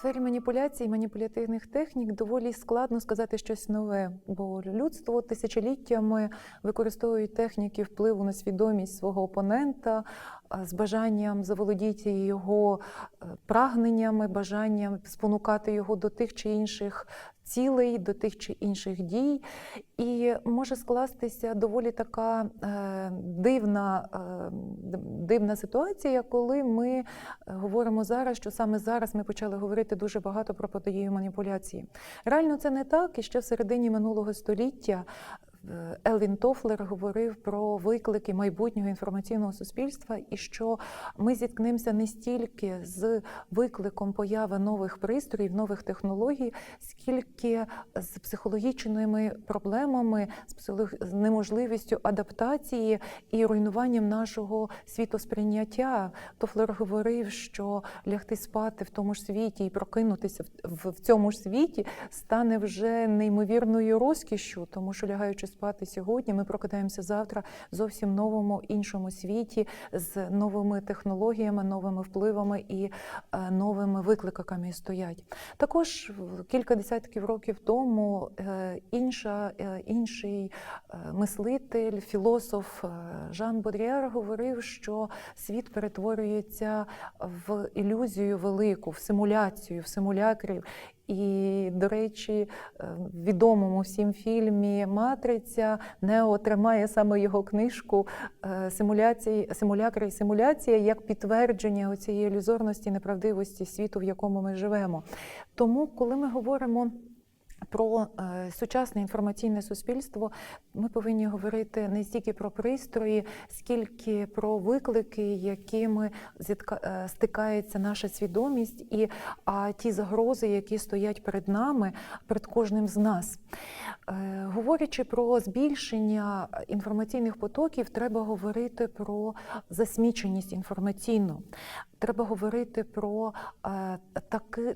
сфері маніпуляцій, маніпулятивних технік доволі складно сказати щось нове, бо людство тисячоліттями використовує техніки впливу на свідомість свого опонента з бажанням заволодіти його е, прагненнями, бажанням спонукати його до тих чи інших цілей, до тих чи інших дій. І може скластися доволі така е, дивна, е, дивна ситуація, коли ми говоримо зараз, що саме зараз ми почали говорити дуже багато про протидію маніпуляції. Реально це не так, і ще в середині минулого століття. Е, Елвін Тофлер говорив про виклики майбутнього інформаційного суспільства, і що ми зіткнемося не стільки з викликом появи нових пристроїв, нових технологій, скільки з психологічними проблемами, з неможливістю адаптації і руйнуванням нашого світосприйняття. Тофлер говорив, що лягти спати в тому ж світі і прокинутися в, цьому ж світі стане вже неймовірною розкішшю, тому що лягаючи спати сьогодні, ми прокидаємося завтра в зовсім новому іншому світі з новими технологіями, новими впливами і е, новими викликами стоять. Також кілька десятків років тому е, інша, е, інший мислитель, філософ Жан Бодріар говорив, що світ перетворюється в ілюзію велику, в симуляцію, в симулякрів. І, до речі, е, в відомому всім фільмі Матриця Нео тримає саме його книжку е, симуляції, симулякри і симуляція як підтвердження цієї ілюзорності, неправдивості світу, в якому ми живемо. Тому, коли ми говоримо про е, сучасне інформаційне суспільство, ми повинні говорити не стільки про пристрої, скільки про виклики, якими е, стикається наша свідомість, і а ті загрози, які стоять перед нами, перед кожним з нас. Е, Говорячи про збільшення інформаційних потоків, треба говорити про засміченість інформаційну. Треба говорити про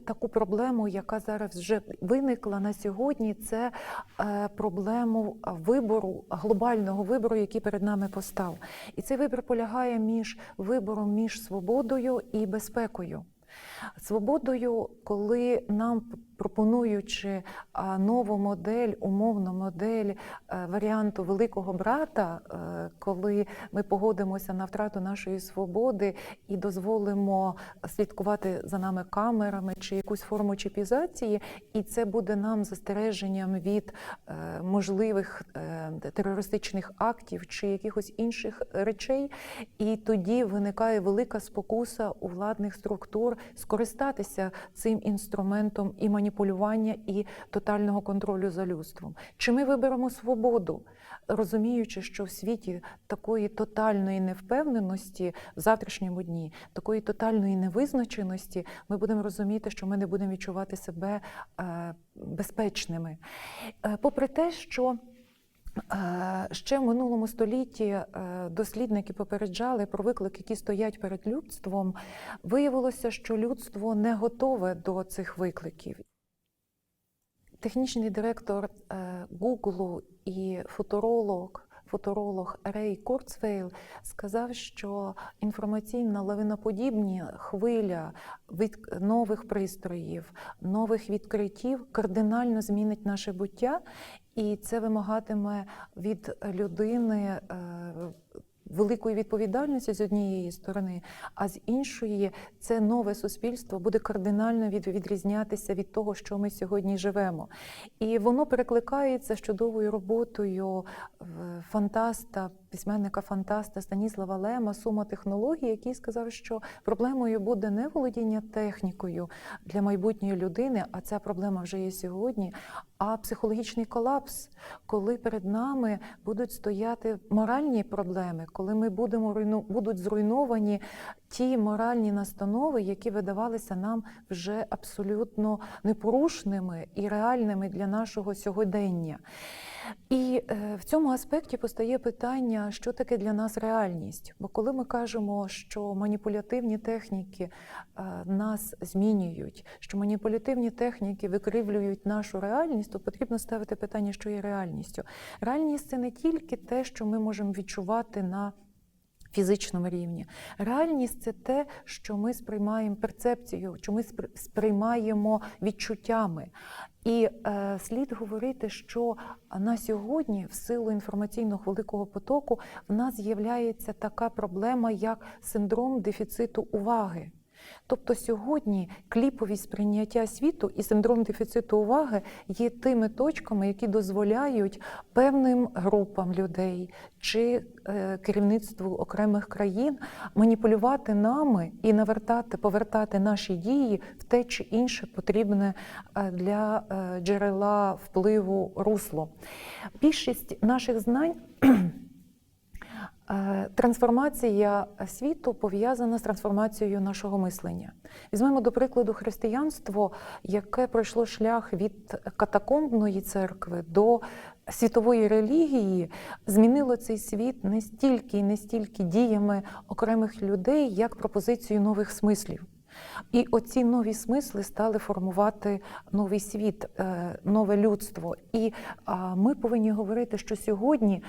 таку проблему, яка зараз вже виникла на сьогодні. Це е, проблему вибору, глобального вибору, який перед нами постав. І цей вибір полягає між вибором між свободою і безпекою. Свободою, коли нам пропонуючи нову модель, умовну модель е, варіанту великого брата, е, коли ми погодимося на втрату нашої свободи і дозволимо слідкувати за нами камерами чи якусь форму чіпізації, і це буде нам застереженням від е, можливих терористичних актів чи якихось інших речей. І тоді виникає велика спокуса у владних структур скористатися цим інструментом і маніпулювання, і тотального контролю за людством. Чи ми виберемо свободу, розуміючи, що в світі такої тотальної невпевненості в завтрашньому дні, такої тотальної невизначеності, ми будемо розуміти, що ми не будемо відчувати себе е, безпечними. Е, Попри те, що Ще в минулому столітті е, дослідники попереджали про виклики, які стоять перед людством. Виявилося, що людство не готове до цих викликів. Технічний директор е, Гуглу і футуролог. Футуролог Рей Курцвейл сказав, що інформаційна лавиноподібні хвиля від нових пристроїв, нових відкриттів кардинально змінить наше буття, і це вимагатиме від людини е, великої відповідальності з однієї сторони, а з іншої це нове суспільство буде кардинально від, відрізнятися від того, що ми сьогодні живемо. І воно перекликається з чудовою роботою е, фантаста, письменника фантаста Станіслава Лема, сума технологій, який сказав, що проблемою буде не володіння технікою для майбутньої людини, а ця проблема вже є сьогодні, а психологічний колапс, коли перед нами будуть стояти моральні проблеми, коли ми будемо руйну, будуть зруйновані ті моральні настанови, які видавалися нам вже абсолютно непорушними і реальними для нашого сьогодення. І е, в цьому аспекті постає питання, що таке для нас реальність. Бо коли ми кажемо, що маніпулятивні техніки е, нас змінюють, що маніпулятивні техніки викривлюють нашу реальність, то потрібно ставити питання, що є реальністю. Реальність це не тільки те, що ми можемо відчувати на фізичному рівні. Реальність це те, що ми сприймаємо перцепцією, що ми спри- сприймаємо відчуттями. І е, слід говорити, що на сьогодні, в силу інформаційного великого потоку, в нас з'являється така проблема, як синдром дефіциту уваги. Тобто сьогодні кліповість сприйняття світу і синдром дефіциту уваги є тими точками, які дозволяють певним групам людей чи е, керівництву окремих країн маніпулювати нами і навертати, повертати наші дії в те чи інше потрібне е, для е, джерела впливу русло. Більшість наших знань. Е, Трансформація світу пов'язана з трансформацією нашого мислення. Візьмемо до прикладу християнство, яке пройшло шлях від катакомбної церкви до світової релігії, змінило цей світ не стільки і не стільки діями окремих людей, як пропозицією нових смислів. І оці нові смисли стали формувати новий світ, е, нове людство. І ми повинні говорити, що сьогодні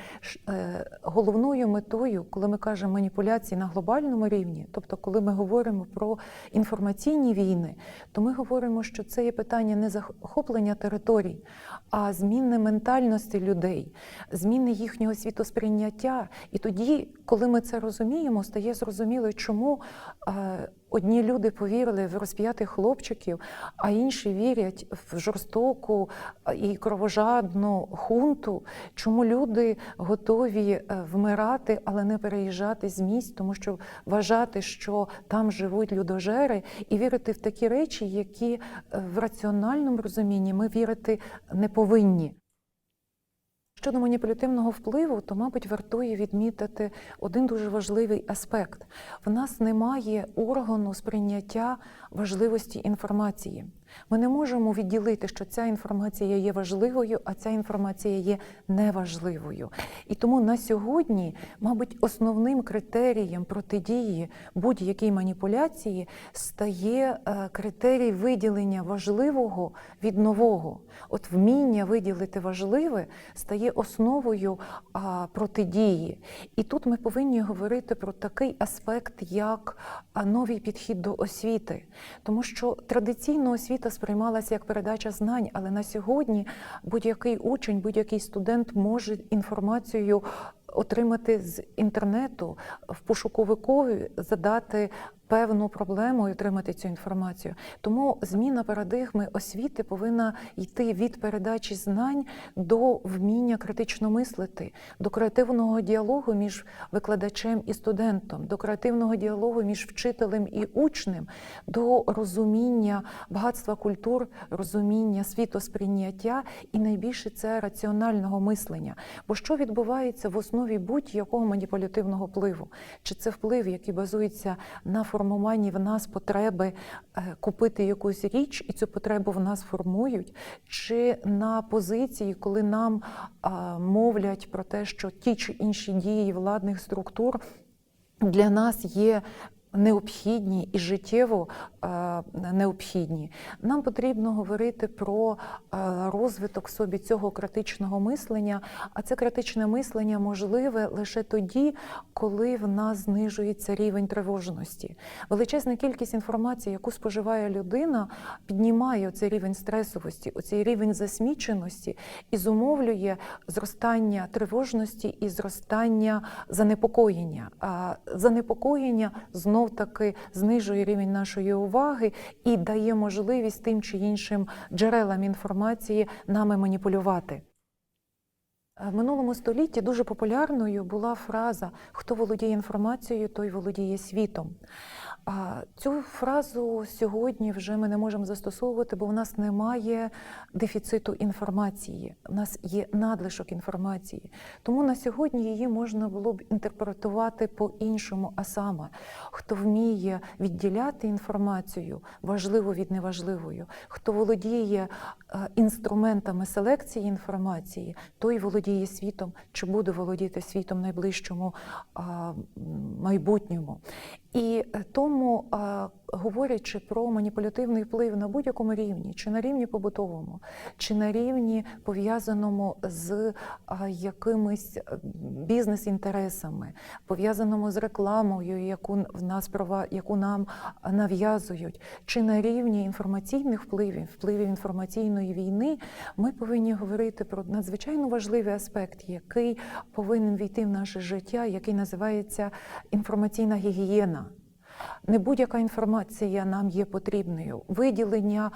е, головною метою, коли ми кажемо маніпуляції на глобальному рівні, тобто коли ми говоримо про інформаційні війни, то ми говоримо, що це є питання не захоплення територій, а зміни ментальності людей, зміни їхнього світосприйняття. І тоді, коли ми це розуміємо, стає зрозуміло, чому. Одні люди повірили в розп'ятих хлопчиків, а інші вірять в жорстоку і кровожадну хунту. Чому люди готові е, вмирати, але не переїжджати з місць, тому що вважати, що там живуть людожери, і вірити в такі речі, які е, в раціональному розумінні ми вірити не повинні. Щодо маніпулятивного впливу, то, мабуть, вартує відмітити один дуже важливий аспект: в нас немає органу сприйняття важливості інформації. Ми не можемо відділити, що ця інформація є важливою, а ця інформація є неважливою. І тому на сьогодні, мабуть, основним критерієм протидії будь-якій маніпуляції стає е, критерій виділення важливого від нового. От вміння виділити важливе стає основою протидії. І тут ми повинні говорити про такий аспект, як новий підхід до освіти, тому що традиційно освіта сприймалася як передача знань, але на сьогодні будь-який учень, будь-який студент може інформацію. Отримати з інтернету в пошуковикові задати певну проблему і отримати цю інформацію. Тому зміна парадигми освіти повинна йти від передачі знань до вміння критично мислити, до креативного діалогу між викладачем і студентом, до креативного діалогу між вчителем і учнем, до розуміння багатства культур, розуміння світосприйняття і найбільше це раціонального мислення. Бо що відбувається в основі будь-якого маніпулятивного впливу? Чи це вплив, який базується на формуванні в нас потреби е, купити якусь річ, і цю потребу в нас формують, чи на позиції, коли нам мовлять про те, що ті чи інші дії владних структур для нас є. Необхідні і життєво е, необхідні. Нам потрібно говорити про е, розвиток собі цього критичного мислення, а це критичне мислення можливе лише тоді, коли в нас знижується рівень тривожності. Величезна кількість інформації, яку споживає людина, піднімає цей рівень стресовості, оцей рівень засміченості і зумовлює зростання тривожності і зростання занепокоєння. Занепокоєння знов таки знижує рівень нашої уваги і дає можливість тим чи іншим джерелам інформації нами маніпулювати. В минулому столітті дуже популярною була фраза Хто володіє інформацією, той володіє світом. А цю фразу сьогодні вже ми не можемо застосовувати, бо в нас немає дефіциту інформації, в нас є надлишок інформації. Тому на сьогодні її можна було б інтерпретувати по-іншому, а саме, хто вміє відділяти інформацію важливу від неважливої, хто володіє е, інструментами селекції інформації, той володіє світом чи буде володіти світом найближчому майбутньому. І е, тому говорячи про маніпулятивний вплив на будь-якому рівні, чи на рівні побутовому, чи на рівні пов'язаному з якимись е, бізнес-інтересами, пов'язаному з рекламою, яку в нас прова, яку нам нав'язують, чи на рівні інформаційних впливів, впливів інформаційної війни, ми повинні говорити про надзвичайно важливий аспект, який повинен війти в наше життя, який називається інформаційна гігієна. Не будь-яка інформація нам є потрібною. Виділення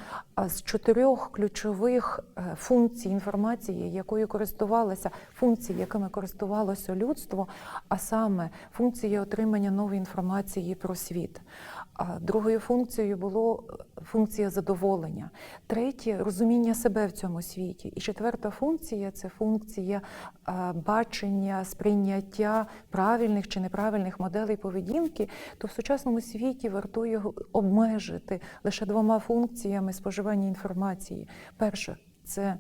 з чотирьох ключових е, функцій інформації, якою користувалося, функцій, якими користувалося людство, а саме функція отримання нової інформації про світ. Другою функцією було е, функція задоволення. Третє розуміння себе в цьому світі. І четверта функція це функція е, бачення, сприйняття правильних чи неправильних моделей поведінки. То в сучасному світі вартує обмежити лише двома функціями споживання інформації. Перше це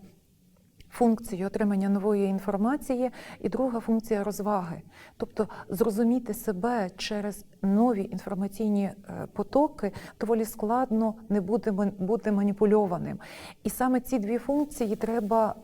функцію отримання нової інформації, і друга функція розваги, тобто зрозуміти себе через нові інформаційні е, потоки доволі складно не ман- бути маніпульованим. І саме ці дві функції треба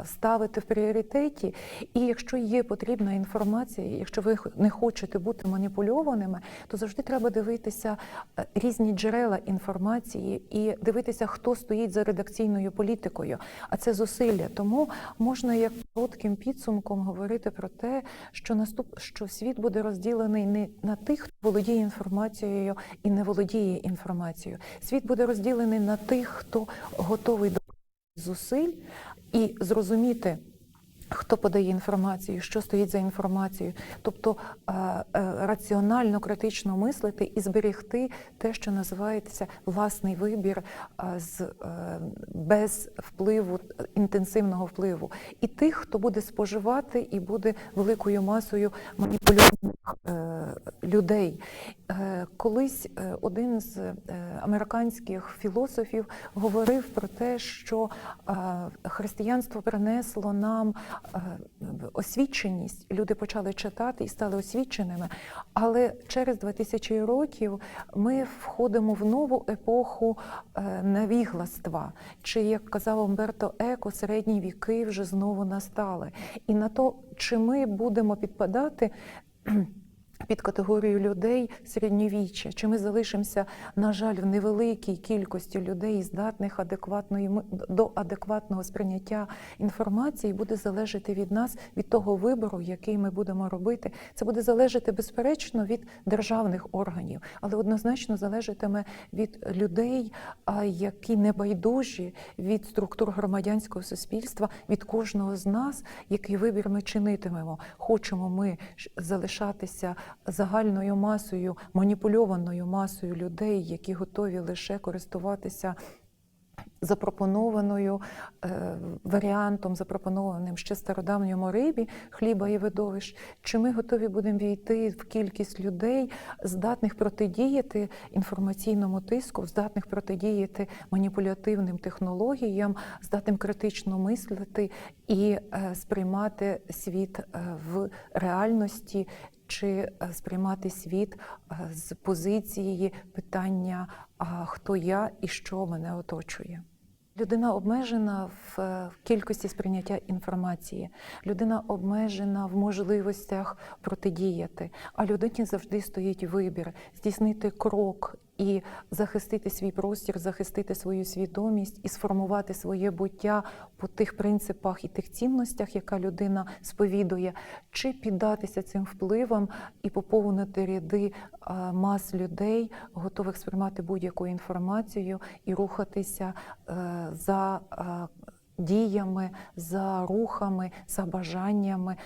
е, ставити в пріоритеті. І якщо є потрібна інформація, якщо ви не хочете бути маніпульованими, то завжди треба дивитися е, різні джерела інформації і дивитися, хто стоїть за редакційною політикою. А це зусилля. Тому можна як коротким підсумком говорити про те, що наступ що світ буде розділений не на тих, хто володіє інформацією і не володіє інформацією. Світ буде розділений на тих, хто готовий до зусиль і зрозуміти. Хто подає інформацію, що стоїть за інформацією, тобто е, е, раціонально, критично мислити і зберегти те, що називається власний вибір е, з без впливу інтенсивного впливу, і тих, хто буде споживати і буде великою масою маніпульованих людей. Колись один з американських філософів говорив про те, що християнство принесло нам освіченість. Люди почали читати і стали освіченими. Але через 2000 років ми входимо в нову епоху е, навігластва. Чи як казав Умберто Еко, середні віки вже знову настали. І на то, чи ми будемо підпадати. Під категорію людей середньовіччя, чи ми залишимося, на жаль, в невеликій кількості людей, здатних адекватної до адекватного сприйняття інформації, буде залежати від нас, від того вибору, який ми будемо робити. Це буде залежати безперечно від державних органів, але однозначно залежатиме від людей, які небайдужі від структур громадянського суспільства, від кожного з нас, який вибір ми чинитимемо. Хочемо ми залишатися загальною масою, маніпульованою масою людей, які готові лише користуватися запропонованою е, варіантом, запропонованим ще стародавньому рибі хліба і видовищ, чи ми готові будемо війти в кількість людей, здатних протидіяти інформаційному тиску, здатних протидіяти маніпулятивним технологіям, здатним критично мислити і е, сприймати світ е, в реальності. Чи е, сприймати світ е, з позиції питання, хто я і що мене оточує? Людина обмежена е, в кількості сприйняття інформації, людина обмежена в можливостях протидіяти, а людині завжди стоїть вибір здійснити крок і захистити свій простір, захистити свою свідомість і сформувати своє буття по тих принципах і тих цінностях, яка людина сповідує, чи піддатися цим впливам і поповнити ряди мас людей, готових сприймати будь-яку інформацію і рухатися е, за діями, за рухами, за бажаннями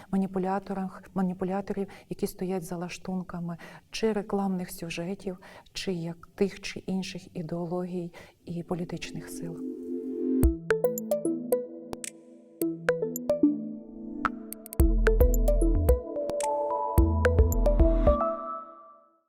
маніпуляторів, які стоять за лаштунками чи рекламних сюжетів, чи як тих чи інших ідеологій і політичних сил.